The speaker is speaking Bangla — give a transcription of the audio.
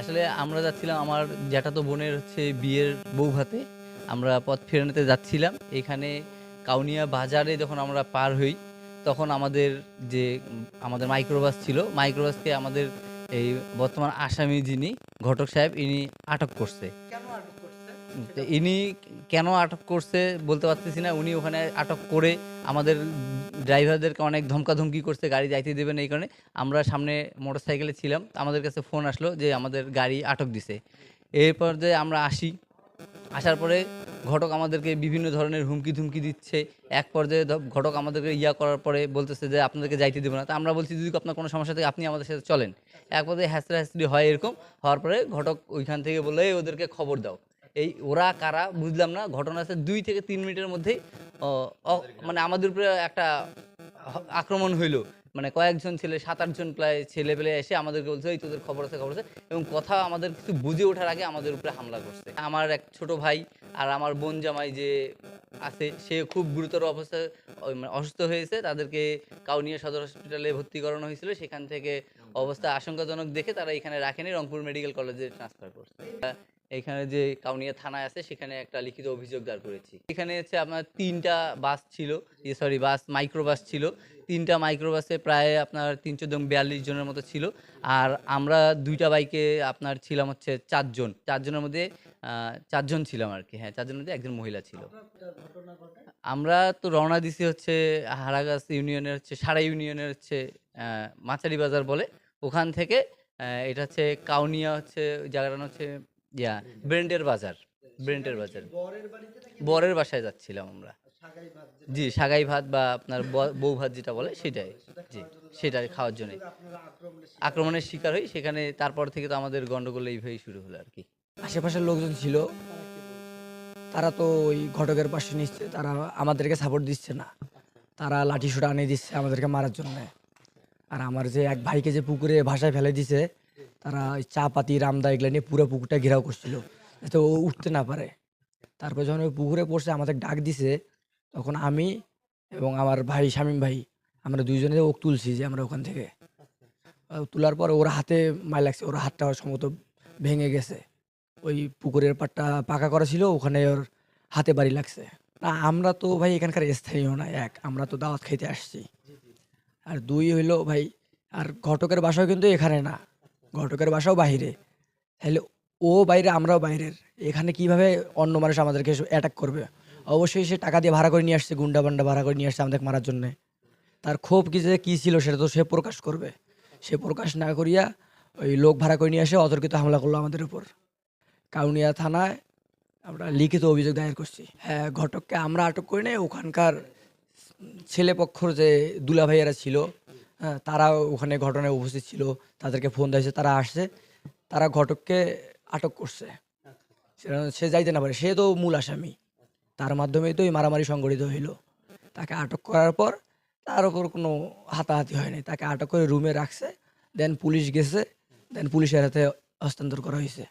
আসলে আমরা যাচ্ছিলাম, আমার জ্যাঠাতো বোনের হচ্ছে বিয়ের বউ ভাতে আমরা পথ ফেরানোতে যাচ্ছিলাম। এখানে কাউনিয়া বাজারে যখন আমরা পার হই, তখন আমাদের যে, আমাদের মাইক্রোবাস ছিল মাইক্রোবাসকে আমাদের এই বর্তমান আসামি যিনি, ঘটক সাহেব, ইনি আটক করছে কেন আটক করছে তো ইনি কেন আটক করছে বলতে পারতেছি না। উনি ওখানে আটক করে আমাদের ড্রাইভারদেরকে অনেক ধমকাধমকি করছে, গাড়ি যাইতে দেবেন এই কারণে। আমরা সামনে মোটর সাইকেলে ছিলাম আমাদের কাছে ফোন আসলো যে আমাদের গাড়ি আটক দিছে। এরপর যে আমরা আসি। আসার পরে ঘটক আমাদেরকে বিভিন্ন ধরনের হুমকি ধুমকি দিচ্ছে। এক পর্যায়ে ঘটক আমাদেরকে ইয়া করার পরে বলতেছে যে, আপনাদেরকে যাইতে দেবো না। তা আমরা বলছি, যদি আপনার কোনো সমস্যা থাকে, আপনি আমাদের সাথে চলেন। এক পর্যায়ে হ্যাসরা হ্যাসরি হয় এরকম, হওয়ার পরে ঘটক ওইখান থেকে বলে ওদেরকে খবর দাও। এই ওরা কারা বুঝলাম না, ঘটনা আছে দুই থেকে তিন মিনিটের মধ্যেই মানে আমাদের উপরে একটা আক্রমণ হইল। মানে কয়েকজন ছেলে সাত আটজন প্রায় ছেলে পেলে এসে আমাদেরকে বলছে, এই তোদের খবর আছে খবর আছে। এবং কথা আমাদের কিছু বুঝে ওঠার আগে আমাদের উপরে হামলা করছে। আমার এক ছোট ভাই আর আমার বোন জামাই যে আছে, সে খুব গুরুতর অবস্থায় মানে অসুস্থ হয়েছে। তাদেরকে কাউনিয়া সদর হসপিটালে ভর্তি করানো হয়েছিল। সেখান থেকে অবস্থা আশঙ্কাজনক দেখে তারা এখানে রাখেনি। রংপুর মেডিকেল কলেজে ট্রান্সফার করছে। এখানে যে কাউনিয়া থানায় আছে, সেখানে একটা লিখিত অভিযোগ দাঁড় করেছি। এখানে হচ্ছে আপনার তিনটা বাস ছিল সরি বাস মাইক্রো বাস ছিল। তিনটা মাইক্রো বাসে প্রায় আপনার তিন চোদ্দ বিয়াল্লিশ জনের মতো ছিল। আর আমরা দুইটা বাইকে আপনার ছিলাম হচ্ছে চারজন। চারজনের মধ্যে চারজন ছিলাম আর কি হ্যাঁ চারজনের মধ্যে একজন মহিলা ছিল। আমরা তো রওনা দিছি হচ্ছে হারাগাছ ইউনিয়নের হচ্ছে, সারা ইউনিয়নের হচ্ছে মাচারি বাজার বলে। ওখান থেকে এটা হচ্ছে কাউনিয়া হচ্ছে, ওই জায়গাটার হচ্ছে ইয়া, ব্রেন্ডের বাজার ব্রেন্ডের বাজার। বরের বাসায় যাচ্ছিলাম আমরা। জি, সাগাই ভাত বা আপনার বউ ভাত যেটা বলে সেটাই। জি, সেটাই খাওয়ার জন্য। আক্রমণের শিকার হই, সেখানে তারপর থেকে তো আমাদের গন্ডগোল এইভাবেই শুরু হলো আর কি। আশেপাশের লোকজন ছিল, তারা তো ওই ঘটকের পাশে নিচ্ছে, তারা আমাদেরকে সাপোর্ট দিচ্ছে না। তারা লাঠি সুটা আনিয়ে দিচ্ছে আমাদেরকে মারার জন্য। আর আমার যে এক ভাইকে যে পুকুরে ভাষায় ফেলে দিছে তারা ওই চা পাতি রামদা এগুলো নিয়ে পুরো পুকুরটা ঘেরাও করছিল। যাতে ও উঠতে না পারে। তারপর যখন ওই পুকুরে পড়ছে, আমাদের ডাক দিছে, তখন আমি এবং আমার ভাই, শামীম ভাই, আমরা দুইজনে ওক তুলছি যে আমরা ওখান থেকে। তোলার পর ওর হাতে মাই লাগছে, ওর হাতটা সম্ভবত ভেঙে গেছে। ওই পুকুরের পাটটা পাকা করা ছিল, ওখানে ওর হাতে বাড়ি লাগছে। না আমরা তো ভাই এখানকার স্থায়ীও না, এক। আমরা তো দাওয়াত খাইতে আসছি। আর দুই হইল ভাই, আর ঘটকের বাসাও কিন্তু এখানে না। ঘটকের বাসাও বাইরে। তাহলে ও বাইরে, আমরাও বাইরের। এখানে কীভাবে অন্য মানুষ আমাদেরকে অ্যাটাক করবে? অবশ্যই সে টাকা দিয়ে ভাড়া করে নিয়ে আসছে, গুন্ডা বান্ডা ভাড়া করে নিয়ে আসছে আমাদের মারার জন্যে। তার ক্ষোভ কি যে কী ছিল সেটা তো সে প্রকাশ করবে। সে প্রকাশ না করিয়া ওই লোক ভাড়া করে নিয়ে এসে অতর্কিত হামলা করল আমাদের উপর। কাউনিয়া থানায় আমরা লিখিত অভিযোগ দায়ের করছি। হ্যাঁ ঘটককে আমরা আটক করি নাই ওখানকার ছেলে পক্ষর যে দুলা ভাইয়েরা ছিল তারা ওখানে ঘটনায় উপস্থিত ছিল, তাদেরকে ফোন দিয়েছে তারা আসছে, তারা ঘটককে আটক করছে। সে- যাইতে না পারে, সে তো মূল আসামি। তার মাধ্যমেই তো এই মারামারি সংগঠিত হইল। তাকে আটক করার পর তার ওপর কোনো হাতাহাতি হয়নি। তাকে আটক করে রুমে রাখছে দেন পুলিশ গেছে দেন পুলিশের হাতে হস্তান্তর করা হয়েছে।